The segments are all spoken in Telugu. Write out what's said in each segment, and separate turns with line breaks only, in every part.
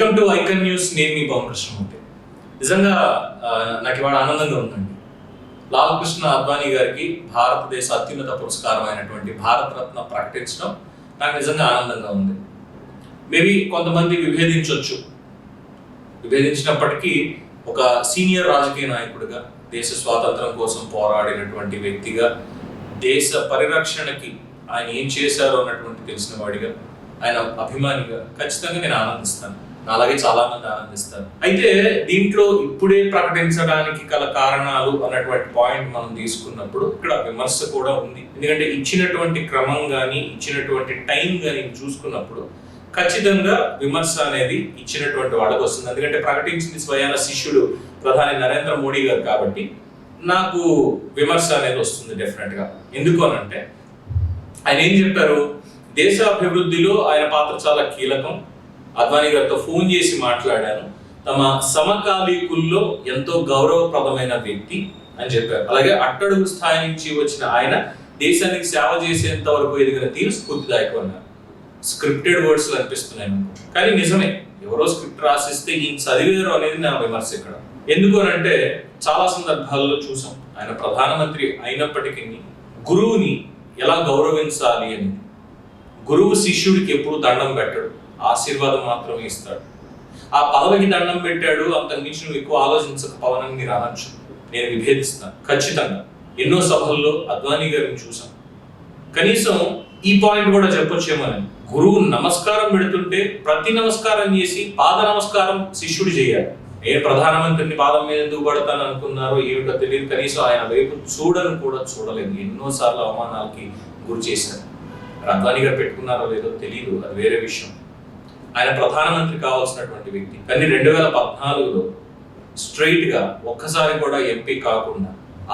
Welcome to icon news. నేను మీ పవన్ కృష్ణమూర్తి నిజంగా నాకు ఇవాళ ఆనందంగా ఉందండి. లాల్ కృష్ణ అద్వానీ గారికి భారతదేశ అత్యున్నత పురస్కారం అయినటువంటి భారతరత్న ప్రకటించడం నాకు నిజంగా ఆనందంగా ఉంది. మేబీ కొంతమంది విభేదించవచ్చు విభేదించినప్పటికీ ఒక సీనియర్ రాజకీయ నాయకుడిగా దేశ స్వాతంత్రం కోసం పోరాడినటువంటి వ్యక్తిగా దేశ పరిరక్షణకి ఆయన ఏం చేశారో అన్నటువంటి తెలిసిన వాడిగా ఆయన అభిమానిగా ఖచ్చితంగా నేను ఆనందిస్తాను. అలాగే చాలా మంది ఆనందిస్తారు. అయితే దీంట్లో ఇప్పుడే ప్రకటించడానికి గల కారణాలు అన్నటువంటి పాయింట్ మనం తీసుకున్నప్పుడు ఇక్కడ విమర్శ కూడా ఉంది. ఎందుకంటే ఇచ్చినటువంటి క్రమం కానీ ఇచ్చినటువంటి టైం కానీ చూసుకున్నప్పుడు ఖచ్చితంగా విమర్శ అనేది ఇచ్చినటువంటి వాళ్ళకి వస్తుంది. ఎందుకంటే ప్రకటించింది స్వయాన శిష్యుడు ప్రధాని నరేంద్ర మోడీ గారు కాబట్టి నాకు విమర్శ అనేది వస్తుంది డెఫినెట్గా. ఎందుకు అనంటే ఆయన ఏం చెప్పారు? దేశ అభివృద్ధిలో ఆయన పాత్ర చాలా కీలకం. అద్వానీ గారితో ఫోన్ చేసి మాట్లాడాను. తమ సమకాలీకుల్లో ఎంతో గౌరవప్రదమైన వ్యక్తి అని చెప్పారు. అలాగే అట్టడుగు స్థాయి నుంచి వచ్చిన ఆయన దేశానికి సేవ చేసేంత వరకు ఎదిగిన తీరు స్ఫూర్తిదాయకం అన్నారు స్క్రిప్టెడ్ వర్డ్స్ అనిపిస్తున్నాయి కానీ నిజమే ఎవరో స్క్రిప్ట్ రాసిస్తే ఈయన చదివేరు అనేది నా విమర్శ ఇక్కడ. ఎందుకు అని అంటే చాలా సందర్భాల్లో చూసాం ఆయన ప్రధానమంత్రి అయినప్పటికీ గురువుని ఎలా గౌరవించాలి అని. గురువు శిష్యుడికి ఎప్పుడు దండం పెట్టడు. ఆశీర్వాదం మాత్రమే ఇస్తాడు. ఆ పదవికి దండం పెట్టాడు అంతకు మించి నువ్వు ఎక్కువ ఆలోచించక పవనని మీరు అనొచ్చు నేను విభేదిస్తాను ఖచ్చితంగా. ఎన్నో సభల్లో అద్వానీ గారిని చూశాను. కనీసం ఈ పాయింట్ కూడా చెప్పొచ్చేమని గురువు నమస్కారం పెడుతుంటే ప్రతి నమస్కారం చేసి పాద నమస్కారం శిష్యుడు చేయాలి. నేను ప్రధానమంత్రిని పాదం మీద ఎందుకు పడతాను అనుకున్నారో ఏమిటో తెలియదు. కనీసం ఆయన వైపు చూడను కూడా చూడలేదు. ఎన్నోసార్లు అవమానాలకి గురి చేశారు. మరి అద్వానీ గారు పెట్టుకున్నారో లేదో తెలియదు అది వేరే విషయం. ఆయన ప్రధానమంత్రి కావాల్సినటువంటి వ్యక్తి. కానీ రెండు వేల పద్నాలుగులో స్ట్రైట్గా ఒక్కసారి కూడా ఎంపీ కాకుండా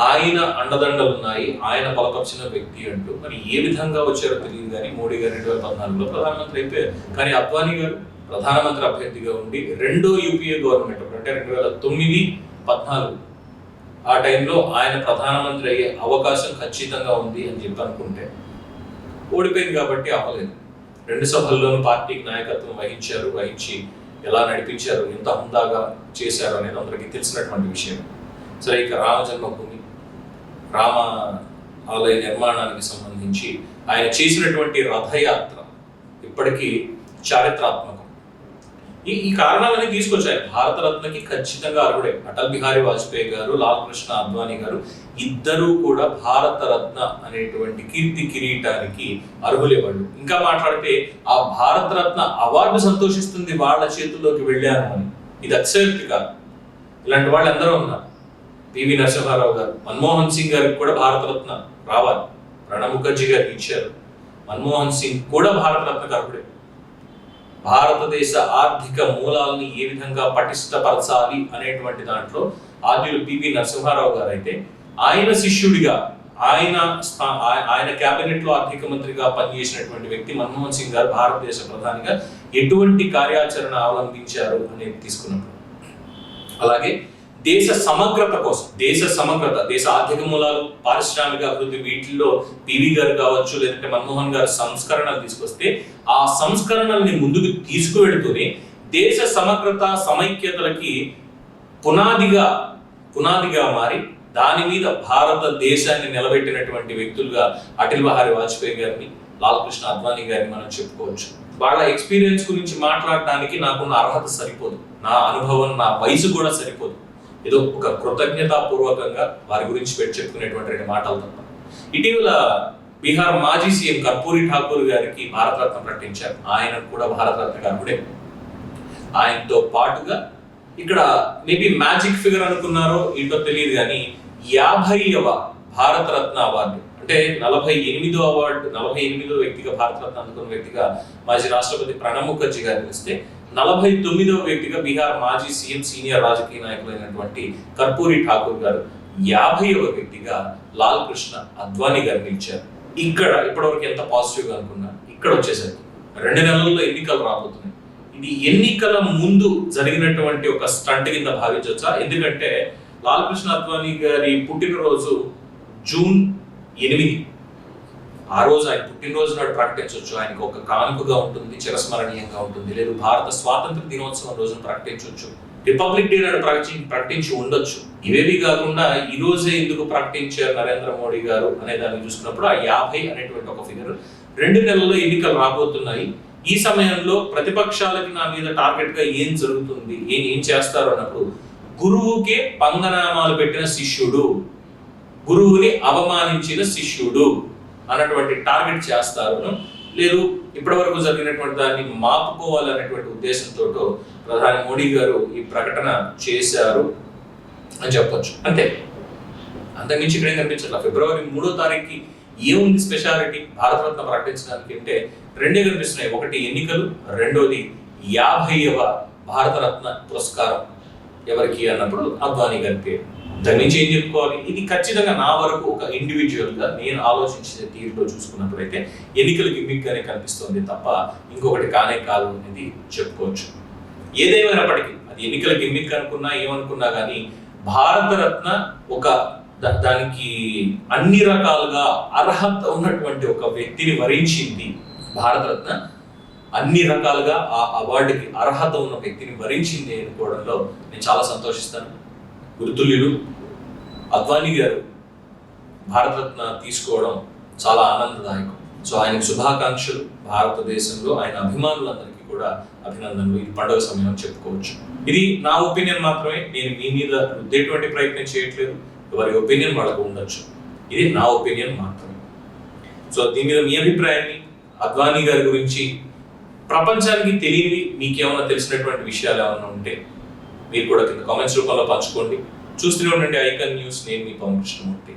ఆయన అండదండలు ఉన్నాయి ఆయన బలపరిచిన వ్యక్తి అంటూ. మరి ఏ విధంగా వచ్చారో తెలియదు కానీ మోడీ గారు రెండు వేల పద్నాలుగులో ప్రధానమంత్రి అయిపోయారు. కానీ అద్వానీ గారు ప్రధానమంత్రి అభ్యర్థిగా ఉండి రెండో యూపీఏ గవర్నమెంట్ అంటే రెండు వేల తొమ్మిది పద్నాలుగు ఆ టైంలో ఆయన ప్రధానమంత్రి అయ్యే అవకాశం ఖచ్చితంగా ఉంది అని చెప్పి అనుకుంటే ఓడిపోయింది కాబట్టి అవ్వలేదు రెండు సభల్లోనూ పార్టీకి నాయకత్వం వహించారు వహించి ఎలా నడిపించారు ఎంత హుందాగా చేశారు అనేది అందరికీ తెలిసినటువంటి విషయం. సరే ఇక రామ జన్మభూమి రామ ఆలయ నిర్మాణానికి సంబంధించి ఆయన చేసినటువంటి రథయాత్ర ఇప్పటికీ చారిత్రాత్మకం. ఈ ఈ కారణాలన్నీ తీసుకొచ్చాయి. భారతరత్నకి ఖచ్చితంగా అర్హుడే. అటల్ బిహారీ వాజ్పేయి గారు లాల్ కృష్ణ అద్వానీ గారు ఇద్దరూ కూడా భారతరత్న అనేటువంటి కీర్తి కిరీటానికి అర్హులే వాళ్ళు ఇంకా మాట్లాడితే ఆ భారతరత్న అవార్డు సంతోషిస్తుంది వాళ్ళ చేతుల్లోకి వెళ్ళాను అని. ఇది అతిశయోక్తి కాదు. ఇలాంటి వాళ్ళు ఎందరో ఉన్నారు పివి నరసింహారావు గారు మన్మోహన్ సింగ్ గారికి కూడా భారతరత్న రావాలి. ప్రణబ్ ముఖర్జీ గారికి ఇచ్చారు. మన్మోహన్ సింగ్ కూడా భారతరత్న అర్హుడే. భారతదేశ ఆర్థిక మూలాల్ని ఏ విధంగా పటిష్టపరచాలి అనేటువంటి దాంట్లో ఆద్యులు పివి నరసింహారావు గారు అయితే ఆయన శిష్యుడిగా ఆయన ఆయన కేబినెట్లో ఆర్థిక మంత్రిగా పనిచేసినటువంటి వ్యక్తి మన్మోహన్ సింగ్ గారు భారతదేశ ప్రధానిగా ఎటువంటి కార్యాచరణ అవలంబించారు అనేది తీసుకున్నప్పుడు. అలాగే దేశ సమగ్రత కోసం దేశ సమగ్రత దేశ ఆర్థిక మూలాలు పారిశ్రామిక అభివృద్ధి వీటిల్లో పివి గారు కావచ్చు లేదంటే మన్మోహన్ గారు సంస్కరణలు తీసుకొస్తే ఆ సంస్కరణల్ని ముందుకు తీసుకువెడుతూనే దేశ సమగ్రత సమైక్యతలకి పునాదిగా పునాదిగా మారి దాని మీద భారతదేశాన్ని నిలబెట్టినటువంటి వ్యక్తులుగా అటల్ బిహారీ వాజ్పేయి గారిని లాల్ కృష్ణ అద్వానీ గారిని మనం చెప్పుకోవచ్చు. వాళ్ళ ఎక్స్పీరియన్స్ గురించి మాట్లాడడానికి నాకున్న అర్హత సరిపోదు. నా అనుభవం నా వయసు కూడా సరిపోదు. ఏదో ఒక కృతజ్ఞతాపూర్వకంగా వారి గురించి పెట్టి చెప్పుకునేటువంటి రెండు మాటలు తప్ప. ఇటీవల బీహార్ మాజీ సీఎం కర్పూరి ఠాకూర్ గారికి భారతరత్న ప్రకటించారు. ఆయన కూడా భారతరత్న అర్హుడే ఆయనతో పాటుగా ఇక్కడ మేబీ మ్యాజిక్ ఫిగర్ అనుకున్నారో ఏంటో తెలియదు కానీ యాభైవ భారతరత్న అవార్డు అంటే నలభై ఎనిమిదో అవార్డు నలభై ఎనిమిదో వ్యక్తిగా భారతరత్న అందుకున్న వ్యక్తిగా మాజీ రాష్ట్రపతి ప్రణబ్ ముఖర్జీ గారిని ఇస్తే నలభై తొమ్మిదవ వ్యక్తిగా బీహార్ మాజీ సీఎం సీనియర్ రాజకీయ నాయకులైనటువంటి కర్పూరి ఠాకూర్ గారు యాభైవ వ్యక్తిగా లాల్ కృష్ణ అద్వానీ గారిని ఇచ్చారు ఇక్కడ ఇప్పటివరకు ఎంత పాజిటివ్గా అనుకున్నా ఇక్కడ వచ్చేసరికి రెండు నెలల్లో ఎన్నికలు రాబోతున్నాయి. ఇది ఎన్నికల ముందు జరిగినటువంటి ఒక స్టంట్ కింద భావించవచ్చా ఎందుకంటే లాల్ కృష్ణ అద్వానీ గారి పుట్టినరోజు జూన్ ఎనిమిది. ఆ రోజు ఆయన పుట్టినరోజు నాడు ప్రకటించవచ్చు ఆయనకు ఒక కానుకగా ఉంటుంది చిరస్మరణీయంగా ఉంటుంది. లేదు భారత స్వాతంత్ర దినోత్సవం రోజున ప్రకటించవచ్చు రిపబ్లిక్ డే నాడు ప్రకటి ప్రకటించి ఉండొచ్చు. ఇవేవి కాకుండా ఈ రోజే ఎందుకు ప్రకటించారు నరేంద్ర మోడీ గారు అనే దాన్ని చూసుకున్నప్పుడు ఆ యాభై అనేటువంటి ఒక ఫిగర్ రెండు నెలల్లో ఎన్నికలు రాబోతున్నాయి. ఈ సమయంలో ప్రతిపక్షాలకి నా మీద టార్గెట్గా ఏం జరుగుతుంది? ఏం ఏం చేస్తారు? అన్నప్పుడు గురువుకే పంగనామాలు పెట్టిన శిష్యుడు. గురువుని అవమానించిన శిష్యుడు అన్నటువంటి టార్గెట్ చేస్తారు. లేదు ఇప్పటివరకు జరిగినటువంటి దాన్ని మాపుకోవాలనేటువంటి ఉద్దేశంతో ప్రధాని మోడీ గారు ఈ ప్రకటన చేశారు అని చెప్పొచ్చు. అంతే. అంతకుమించి ఇక్కడ ఏం కనిపించట్లా? ఫిబ్రవరి మూడో తారీఖుకి ఏముంది స్పెషాలిటీ? భారతరత్న ప్రకటించడానికి అంటే రెండే కనిపిస్తున్నాయి. ఒకటి ఎన్నికలు రెండోది యాభైవ భారతరత్న పురస్కారం. ఎవరికి అన్నప్పుడు అద్వానీ గారి పేరు. దాని నుంచి ఏం చెప్పుకోవాలి? ఇది ఖచ్చితంగా నా వరకు ఒక ఇండివిజువల్గా నేను ఆలోచించే తీరులో చూసుకున్నప్పుడు అయితే ఎన్నికల గిమ్మిక్ గానే కనిపిస్తుంది తప్ప ఇంకొకటి కానే కాదు అనేది చెప్పుకోవచ్చు. ఏదేమైనప్పటికీ అది ఎన్నికల గిమ్మిక్ అనుకున్నా ఏమనుకున్నా కానీ భారతరత్న ఒక దానికి అన్ని రకాలుగా అర్హత ఉన్నటువంటి ఒక వ్యక్తిని వరించింది భారతరత్న. అన్ని రకాలుగా ఆ అవార్డుకి అర్హత ఉన్న వ్యక్తిని వరించింది అనుకోవడంలో నేను చాలా సంతోషిస్తాను. గుర్తుల్యులు అద్వానీ గారు భారతరత్న తీసుకోవడం చాలా ఆనందదాయకం. సో ఆయన శుభాకాంక్షలు. భారతదేశంలో ఆయన అభిమానులందరికీ కూడా అభినందనలు. ఈ పండుగ సమయం చెప్పుకోవచ్చు. ఇది నా ఒపీనియన్ మాత్రమే. నేను మీ మీద రుద్దేటువంటి ప్రయత్నం చేయట్లేదు. ఎవరి ఒపీనియన్ వాళ్ళకు ఉండొచ్చు. ఇది నా ఒపీనియన్ మాత్రమే. సో దీని మీద మీ అభిప్రాయాన్ని అద్వానీ గారి గురించి ప్రపంచానికి తెలియని మీకేమైనా తెలిసినటువంటి విషయాలు ఏమైనా ఉంటే మీరు కూడా కింద కామెంట్స్ రూపంలో పంచుకోండి. చూస్తూనే ఉండండి ఐకన్ న్యూస్ నేను మీ పవన్ కృష్ణమూర్తి.